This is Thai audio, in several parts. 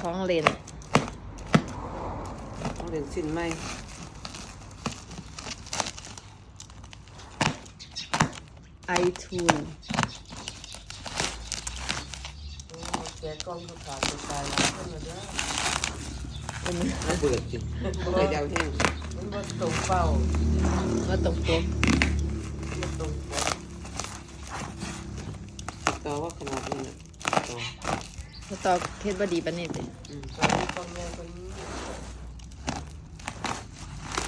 ของเล่นต้องเรียนสิ้นไหมไอทูนแกะกล้องก็ขาดจะตายแล้วขึ้นมาเด้อเป็นน่าเบื่อจริงเบื่อยาวแห้งมันบ่ตรงเป้าว่าตกปกมันตรงปกต่อว่าขนาดนี้นะต่อ ว่าตอกเฮ็ดบ่ดีปานนี้ติอืมตอนนี้คนแม่คนนี้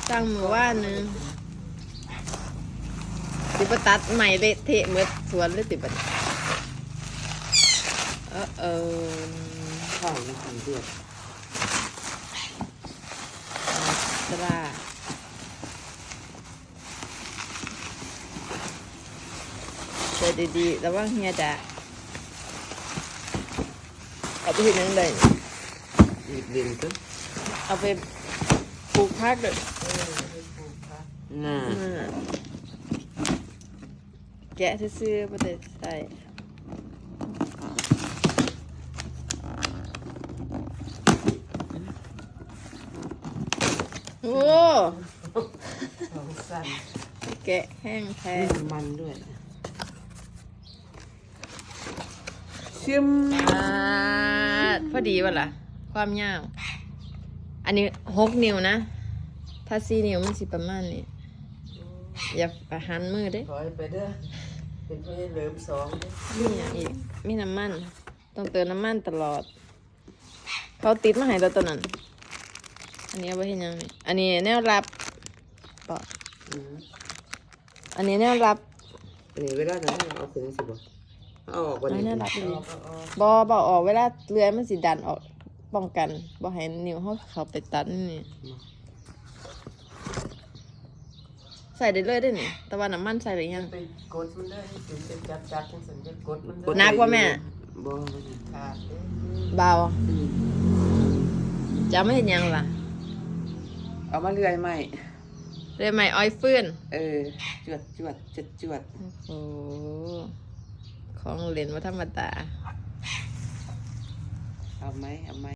สร้างมือว่านหนึงสิบ่ตัดใหม่เละเทะหมดสวนเลยติบัดนี้เออเออข้าวยังทำเดือดสลาเจอดีๆระวังเฮียด่า เอาไปเห็นยังไงหยิบเรียนก็เอาไปปลูกพักเลยเออไปปลูกผักน่าอืมแกะซื้อๆบ่ได้ใส่โอ้สองสั้นแกะแห้งแท้นี่มันด้วยชิมอ่า พอดีวะล่ะ ความยาว อันนี้หกนิ้วนะ ถ้าสี่นิ้วมันสิประมาณนี้ อย่าประหันมือเด้ถอยไปเด้อ เป็นพ่อใหญ่เหลิมสองเด้อมีอย่างอีกมีน้ำมัน ต้องเติมน้ำมันตลอด เขาติดมาให้เราตัวนั้น อันนี้เอาไว้ให้ยังนี่อันนี้แนวรับปะอืมอันนี้แนวรับ อันนี้เวลาไหนเอาขึ้นสิบ่ เอาออกวันอันนี้นี้แนวรับเอาดีเอาเอาบอบอออกเวลาเลื้อยมันสิดันออกป้องกันบอให้นิ้วเขาเขาไปตัดนี่ใส่ได้เลยได้นี่แต่ว่าน้ำมันใส่หรือยังไปกดมันเด้อให้ถึงจะจับจับจังสันจะกดมันเด้กอดหนักกว่าแม่บ่ขาดเด้อเบาอืมจะเอาไม่เห็นยังล่ะ เอามาเลื่อยไหมเรื่อยไหมอ้อยฟื้นเออจวดจวดจวดจวดโอ้โห ของเล่นว่าธรรมดาเอาไหมเอาไหม